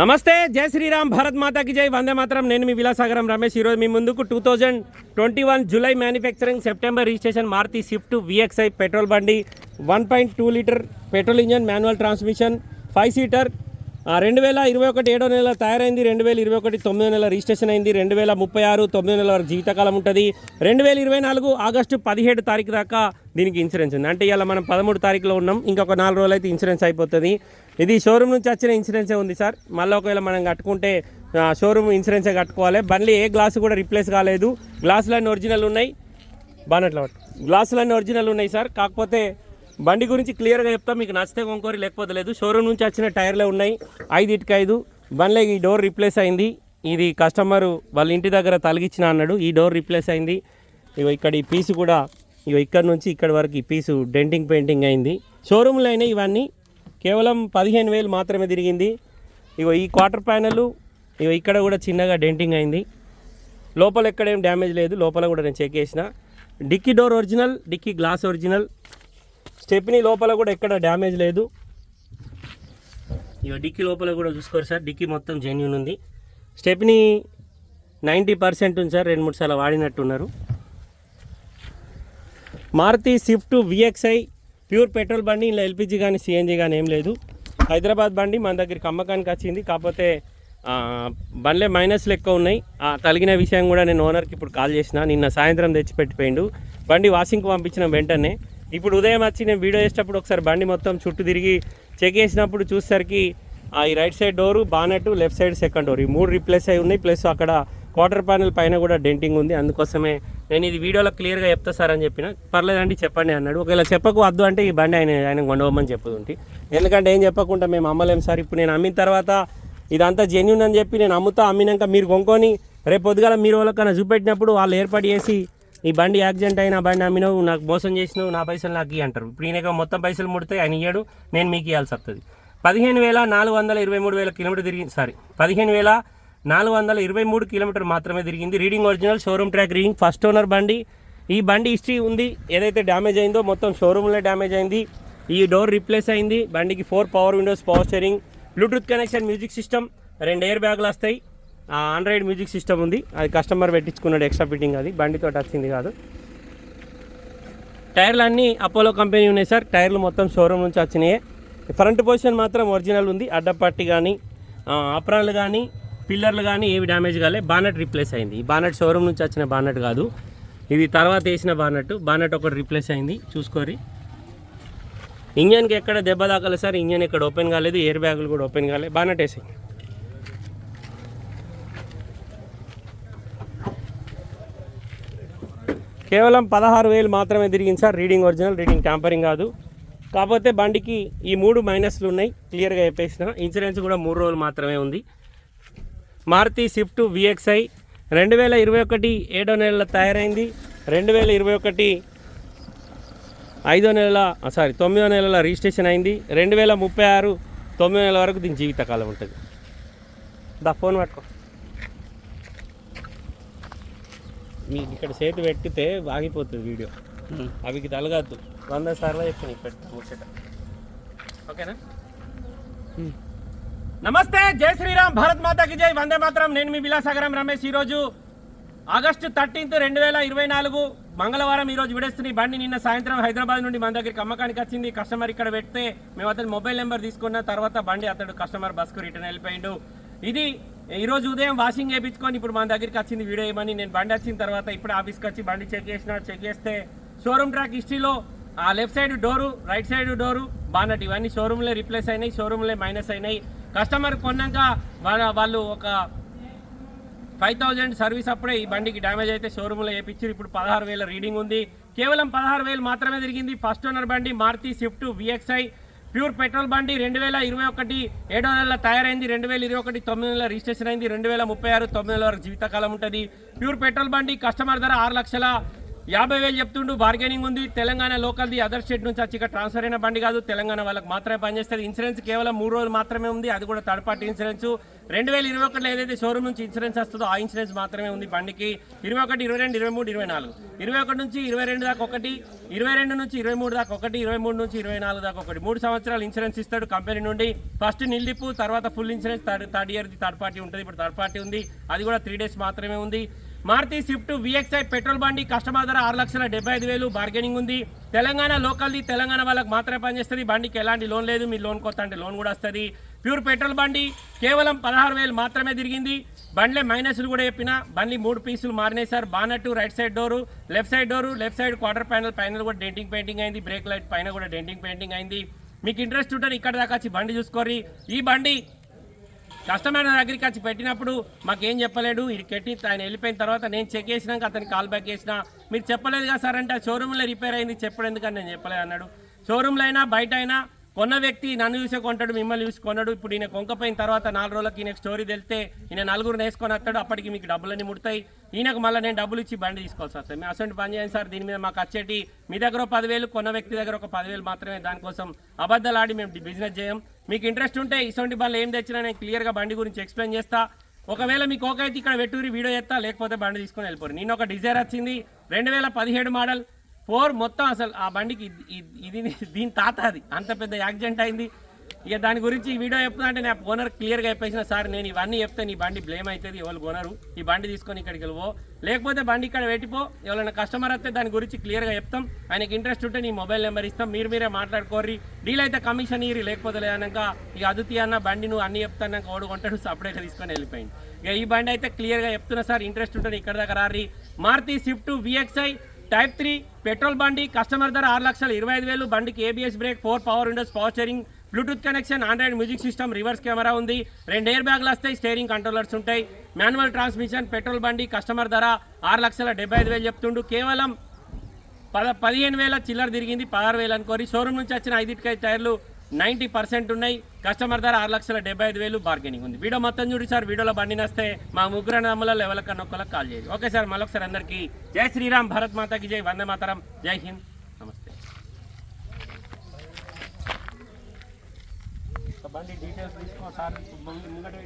నమస్తే జై శ్రీరామ్ భారత్ మాతాకి జై. వందే మాత్రం. నేను మీ విలాసాగరం రమేష్. ఈరోజు మీ ముందుకు two thousand twenty one July manufacturing September registration Maruti Swift VXi petrol బండి one point two litre petrol engine manual transmission five seater రెండు వేల ఇరవై ఒకటి ఏడో నెల తయారైంది రెండు వేల ఇరవై ఒకటి తొమ్మిదో నెల రిజిస్ట్రేషన్ అయింది రెండు వేల ముప్పై ఆరు తొమ్మిదో నెల వరకు జీవితకాలం ఉంటుంది. రెండు వేల ఇరవై నాలుగు ఆగస్టు పదిహేడు తారీఖు దాకా దీనికి ఇన్సూరెన్స్ ఉంది. అంటే ఇలా మనం పదమూడు తారీఖులో ఉన్నాం ఇంకొక నాలుగు రోజులు అయితే ఇన్సూరెన్స్ అయిపోతుంది. ఇది షోరూమ్ నుంచి వచ్చిన ఇన్సూరెన్సే ఉంది సార్. మళ్ళీ ఒకవేళ మనం కట్టుకుంటే షోరూమ్ ఇన్సూరెన్సే కట్టుకోవాలి. బండ్లు ఏ గ్లాసు కూడా రిప్లేస్ కాలేదు. గ్లాసులన్నీ ఒరిజినల్ ఉన్నాయి. బానట్లో గ్లాసులన్నీ ఒరిజినల్ ఉన్నాయి సార్. కాకపోతే బండి గురించి క్లియర్గా చెప్తా మీకు నచ్చితే కొనుక్కోరి లేకపోతే లేదు. షోరూమ్ నుంచి వచ్చిన టైర్లే ఉన్నాయి. ఐదు ఇటుక ఐదు. బండ్లే ఈ డోర్ రిప్లేస్ అయింది. ఇది కస్టమర్ వాళ్ళ ఇంటి దగ్గర తలిగించిన అన్నాడు. ఈ డోర్ రిప్లేస్ అయింది. ఇగో ఇక్కడ ఈ పీసు కూడా ఇగో ఇక్కడ నుంచి ఇక్కడ వరకు ఈ పీసు డెంటింగ్ పెయింటింగ్ అయింది. షోరూమ్లో అయినా ఇవన్నీ. కేవలం పదిహేను వేలు మాత్రమే తిరిగింది. ఇగో ఈ క్వార్టర్ ప్యానెల్ ఇగో ఇక్కడ కూడా చిన్నగా డెంటింగ్ అయింది. లోపల ఎక్కడేం డ్యామేజ్ లేదు లోపల కూడా నేను చెక్ చేసిన. Dickey door original dickey glass original. Stepney లోపల కూడా ఎక్కడ డ్యామేజ్ లేదు. ఇక డిక్కీ లోపల కూడా చూసుకోరు సార్ డిక్కీ మొత్తం జెన్యున్ ఉంది. స్టెప్ని నైంటీ పర్సెంట్ ఉంది సార్ రెండు మూడు సార్లు వాడినట్టున్నారు. Maruti Swift VXi pure petrol బండి ఇలా ఎల్పిజి కానీ సిఎన్జి కానీ ఏం లేదు. హైదరాబాద్ బండి మన దగ్గరికి అమ్మకానికి వచ్చింది. కాకపోతే బండ్లే మైనస్లు ఎక్కువ ఉన్నాయి. ఆ తలిగిన విషయం కూడా నేను ఓనర్కి ఇప్పుడు కాల్ చేసిన. నిన్న సాయంత్రం తెచ్చి పెట్టిపోయిండు బండి వాషింగ్కి పంపించిన వెంటనే. ఇప్పుడు ఉదయం వచ్చి నేను వీడియో చేసేటప్పుడు ఒకసారి బండి మొత్తం చుట్టూ తిరిగి చెక్ చేసినప్పుడు చూసేసరికి ఆ ఈ right side door bonnet left side second door ఈ మూడు రిప్లేస్ అయి ఉన్నాయి. ప్లస్ అక్కడ క్వార్టర్ ప్యానల్ పైన కూడా డెంటింగ్ ఉంది. అందుకోసమే నేను ఇది వీడియోలో క్లియర్గా చెప్తా సార్ అని చెప్పిన పర్లేదండి చెప్పండి అన్నాడు. ఒకవేళ చెప్పకు వద్దు అంటే ఈ బండి ఆయన ఆయన కొండవమని చెప్పుతుంటే ఎందుకంటే ఏం చెప్పకుండా మేము అమ్మలేం సార్. ఇప్పుడు నేను అమ్మిన తర్వాత ఇదంతా జెన్యున్ అని చెప్పి నేను అమ్ముతా అమ్మినాక మీరు కొనుక్కొని రేపు పొద్దుగాల మీరు వాళ్ళకన్నా చూపెట్టినప్పుడు వాళ్ళు ఏర్పాటు చేసి ఈ బండి యాక్సిడెంట్ అయిన బండి అమ్మినావు నాకు మోసం చేసినావు నా పైసలు నాకు ఇవి అంటారు. ఇప్పుడు ఈయనక మొత్తం పైసలు ముడితే ఆయన ఇయ్యాడు నేను మీకు ఇవ్వాల్సి వస్తుంది పదిహేను వేల నాలుగు వందల ఇరవై మూడు వేల కిలోమీటర్ తిరిగింది సారీ. పదిహేను వేల నాలుగు వందల ఇరవై మూడు కిలోమీటర్ మాత్రమే తిరిగింది. Reading original showroom track reading first owner బండి. ఈ బండి హిస్టరీ ఉంది. ఏదైతే డ్యామేజ్ అయిందో మొత్తం షోరూంలో డ్యామేజ్ అయింది. ఈ డోర్ రిప్లేస్ అయింది. బండికి four power windows power steering Bluetooth connection music system రెండు ఎయిర్ బ్యాగులు వస్తాయి. ఆండ్రాయిడ్ మ్యూజిక్ సిస్టమ్ ఉంది. అది కస్టమర్ పెట్టించుకున్నాడు ఎక్స్ట్రా ఫిట్టింగ్ అది. బండితో వచ్చింది కాదు. టైర్లు అన్నీ అపోలో కంపెనీ ఉన్నాయి సార్. టైర్లు మొత్తం షోరూమ్ నుంచి వచ్చినాయి. ఫ్రంట్ పొజిషన్ మాత్రం ఒరిజినల్ ఉంది. అడ్డపట్టి కానీ అప్రాన్లు కానీ పిల్లర్లు కానీ ఏవి డ్యామేజ్ కాలే బానెట్ రీప్లేస్ అయింది. ఈ బానెట్ షోరూమ్ నుంచి వచ్చిన బానెట్ కాదు. ఇది తర్వాత వేసిన బానెట్ బానెట్ ఒకటి రీప్లేస్ అయింది. చూసుకోరి. ఇంజన్కి ఎక్కడ దెబ్బ తాకలేదు సార్? ఇంజన్ ఇక్కడ ఓపెన్ కాలేదు ఎయిర్ బ్యాగులు కూడా ఓపెన్ కాలేదు బానెట్ వేసాయి కేవలం పదహారు వేలు మాత్రమే తిరిగింది sir. Reading original reading tampering కాదు. కాకపోతే బండికి ఈ మూడు మైనస్లు ఉన్నాయి. క్లియర్గా చెప్పేసిన. ఇన్సూరెన్స్ కూడా మూడు రోజులు మాత్రమే ఉంది. మారుతి స్విఫ్ట్ విఎక్స్ఐ రెండు వేల ఇరవై ఒకటి ఏడో నెలలో తయారైంది. రెండు వేల ఇరవై ఒకటి ఐదో నెల సారీ తొమ్మిదో నెలల రిజిస్ట్రేషన్ అయింది. రెండు వేల ముప్పై ఆరు తొమ్మిదో నెలల వరకు దీని జీవితకాలం ఉంటుంది. దా ఫోన్ పట్టుకో. మీకు ఇక్కడ చేతి పెట్టితే ఆగిపోతుంది వీడియో. అవికి తలగద్దు. వంద సార్లు చెప్పి నీకు పెట్టు ముచ్చట. ఓకేనా? నమస్తే జై శ్రీరామ్ భారత్ మాతాకి జై. వందే మాత్రం. నేను మీ విలాసాగరం రమేష్. ఈరోజు ఆగస్టు థర్టీన్త్ రెండు వేల ఇరవై నాలుగు మంగళవారం ఈరోజు విడేస్తున్న బండి నిన్న సాయంత్రం హైదరాబాద్ నుండి మన దగ్గరికి అమ్మకానికి వచ్చింది. కస్టమర్ ఇక్కడ పెడితే మేము అతని మొబైల్ నెంబర్ తీసుకున్న తర్వాత బండి అతడు కస్టమర్ బస్కు రిటర్న్ వెళ్ళిపోయిండు. ఇది ఈరోజు ఉదయం వాషింగ్ చేయించుకొని ఇప్పుడు మన దగ్గరికి వచ్చింది. వీడియో ఏమని నేను బండి వచ్చిన తర్వాత ఇప్పుడు ఆఫీస్కి వచ్చి బండి చెక్ చేసిన చెక్ చేస్తే షోరూమ్ ట్రాక్ హిస్టరీలో ఆ left side door right side door bonnet ఇవన్నీ షోరూమ్లే రిప్లేస్ అయినాయి షోరూమ్లే మైనస్ అయినాయి. కస్టమర్ కొన్నాక వాళ్ళ వాళ్ళు ఒక ఫైవ్ థౌజండ్ సర్వీస్ అప్పుడే ఈ బండికి డ్యామేజ్ అయితే షోరూమ్లో వేయించారు ఇప్పుడు పదహారు వేల రీడింగ్ ఉంది. కేవలం పదహారు వేలు మాత్రమే తిరిగింది. ఫస్ట్ ఓనర్ బండి Maruti Swift VXi pure petrol బండి రెండు వేల ఇరవై ఒకటి ఏడో నెలల తయారైంది. రెండు వేల ఇరవై ఒకటి తొమ్మిది నెలల రిజిస్ట్రేషన్ అయింది. రెండు వేల ముప్పై ఆరు తొమ్మిది నెలల వరకు జీవితకాలం ఉంటుంది. ప్యూర్ పెట్రోల్ బండి కస్టమర్ ధర ఆరు లక్షల యాభై వేలు చెప్తుండు బార్గెనింగ్ ఉంది. తెలంగాణ లోకల్ది అదర్ స్టేట్ నుంచి వచ్చి ఇక్కడ ట్రాన్స్ఫర్ అయిన బండి కాదు. తెలంగాణ వాళ్ళకి మాత్రమే పనిచేస్తుంది. ఇన్సూరెన్స్ కేవలం మూడు రోజులు మాత్రమే ఉంది. అది కూడా థర్డ్ పార్టీ ఇన్సూరెన్స్ రెండు వేల ఇరవై ఒకటిలో ఏదైతే షోరూమ్ నుంచి ఇన్సూరెన్స్ వస్తుందో ఆ ఇన్సూరెన్స్ మాత్రమే ఉంది బండికి. ఇరవై ఒకటి ఇరవై రెండు ఇరవై మూడు ఇరవై నాలుగు. ఇరవై ఒకటి నుంచి ఇరవై రెండు దాకా ఒకటి. ఇరవై రెండు నుంచి ఇరవై మూడు దాకా ఒకటి. ఇరవై మూడు నుంచి ఇరవై నాలుగు దాకా ఒకటి. మూడు సంవత్సరాలు ఇన్సూరెన్స్ ఇస్తాడు కంపెనీ నుండి. ఫస్ట్ నిల్లిపు తర్వాత full insurance third third year third party ఉంటుంది. ఇప్పుడు థర్డ్ పార్టీ ఉంది. అది కూడా త్రీ డేస్ మాత్రమే ఉంది. మారుతి స్విఫ్ట్ విఎక్స్ఐ పెట్రోల్ బండి కస్టమర్ ధర ఆరు లక్షల డెబ్బై ఐదు వేలు బార్గెనింగ్ ఉంది. తెలంగాణ లోకల్ది తెలంగాణ వాళ్ళకి మాత్రమే పనిచేస్తుంది. బండికి ఎలాంటి లోన్ లేదు. మీ లోన్ కొత్త అంటే లోన్ కూడా వస్తుంది. ప్యూర్ పెట్రోల్ బండి కేవలం పదహారు వేలు మాత్రమే తిరిగింది. బండ్లే మైనస్లు కూడా చెప్పిన బండి మూడు పీసులు మారినాయి sir. Bonnet right side door left side door left side quarter panel. పైన కూడా డెంటింగ్ పెయింటింగ్ అయింది. బ్రేక్ లైట్ పైన కూడా డెంటింగ్ పెయింటింగ్ అయింది. మీకు ఇంట్రెస్ట్ ఉంటే ఇక్కడ దాకా వచ్చి బండి చూసుకోరి ఈ బండి కస్టమర్ నా దగ్గరికి వచ్చి పెట్టినప్పుడు మాకేం చెప్పలేడు. ఇది పెట్టి ఆయన వెళ్ళిపోయిన తర్వాత నేను చెక్ చేసినాక అతనికి కాల్ బ్యాక్ చేసిన మీరు చెప్పలేదు కదా సార్ అంటే షోరూంలో రిపేర్ అయింది చెప్పడం ఎందుకని నేను చెప్పలేదు అన్నాడు. షోరూంలో అయినా బయట అయినా కొన్న వ్యక్తి నన్ను చూసే కొంటాడు మిమ్మల్ని చూసి కొన్నాడు. ఇప్పుడు ఈయన కొంకపోయిన తర్వాత నాలుగు రోజులకి ఈయన స్టోరీ తెలితే ఈయన నలుగురు వేసుకొని వస్తాడు. అప్పటికి మీకు డబ్బులన్నీ ముడతాయి. ఈయనకు మళ్ళీ నేను డబ్బులు ఇచ్చి బండి తీసుకోవాల్సి వస్తాయి మేము అసలు పని చేయండి సార్. దీని మీద మాకు వచ్చేటి మీ దగ్గర పదివేలు కొన్న వ్యక్తి దగ్గర ఒక పదివేలు మాత్రమే. దానికోసం అబద్ధాలు ఆడి మేము బిజినెస్ చేయం. మీకు ఇంట్రెస్ట్ ఉంటే ఇటువంటి బండ్లు ఏం తెచ్చినా నేను క్లియర్గా బండి గురించి ఎక్స్ప్లెయిన్ చేస్తా. ఒకవేళ మీకు ఓకే అయితే ఇక్కడ వెట్టూరి వీడియో చేస్తా. లేకపోతే బండి తీసుకొని వెళ్ళిపోరు. నేను ఒక డిజైర్ వచ్చింది. రెండు వేల పదిహేడు మోడల్ ఫోర్ మొత్తం అసలు ఆ బండికి ఇది- దీని తాత అది. అంత పెద్ద యాక్సిడెంట్ అయింది. ఇక దాని గురించి ఈ వీడియో చెప్తున్నా అంటే నేను ఓనర్ క్లియర్గా చెప్పేసిన సార్ నేను ఇవన్నీ చెప్తే నీ బండి బ్లేమ్ అవుతుంది ఎవరు ఓనరు ఈ బండి తీసుకొని ఇక్కడికి వెళ్ళిపో. లేకపోతే బండి ఇక్కడ పెట్టిపో. ఎవరైనా కస్టమర్ వస్తే దాని గురించి క్లియర్గా చెప్తాం. ఆయనకి ఇంట్రెస్ట్ ఉంటే నీ మొబైల్ నెంబర్ ఇస్తాం. మీరు మీరే మాట్లాడుకోర్రి. డీల్ అయితే కమిషన్ ఇయ్యి లేకపోతే లేదన్నాక ఇక అదుతి అన్న బండి నువ్వు అన్ని చెప్తాన్నాక ఓడు కొంటాడు సపరేట్గా తీసుకొని వెళ్ళిపోయింది. ఇక ఈ బండి అయితే క్లియర్గా చెప్తున్నా సార్. ఇంట్రెస్ట్ ఉంటే ఇక్కడ దగ్గర రారి Maruti Swift VXi type three petrol బండి కస్టమర్ ధర ఆరు లక్షల ఇరవై ఐదు వేలు బండికి ABS brake four power windows power steering Bluetooth connection Android music system reverse camera ఉంది. రెండు ఎయిర్ బ్యాగ్లు వస్తాయి స్టేరింగ్ కంట్రోలర్స్ ఉంటాయి. మాన్యువల్ ట్రాన్స్మిషన్ పెట్రోల్ బండి కస్టమర్ ధర ఆరు లక్షల డెబ్బై ఐదు వేలు చెప్తుండు. కేవలం పద పదిహేను వేల చిల్లర తిరిగింది పదహారు వేలు అనుకోరి. షోరూమ్ నుంచి వచ్చిన ఐదుటికై టైర్లు నైంటీ పర్సెంట్ ఉన్నాయి. కస్టమర్ ధర ఆరు లక్షల డెబ్బై ఐదు వేలు బార్గెనింగ్ ఉంది. వీడియో మొత్తం చూడు సార్ వీడియోలో బండి నస్తే మా ముగ్గురు నమ్మల ఎవరికన్నా ఒక్కలకు కాల్ చేయాలి ఓకే సార్ మళ్ళొకసారి అందరికీ జై శ్రీరామ్ భరత్ మాతాకి జై వందే మాతరం జై హింద్ నమస్తే. బండి డీటెయిల్స్ తీసుకో సార్ ముంగట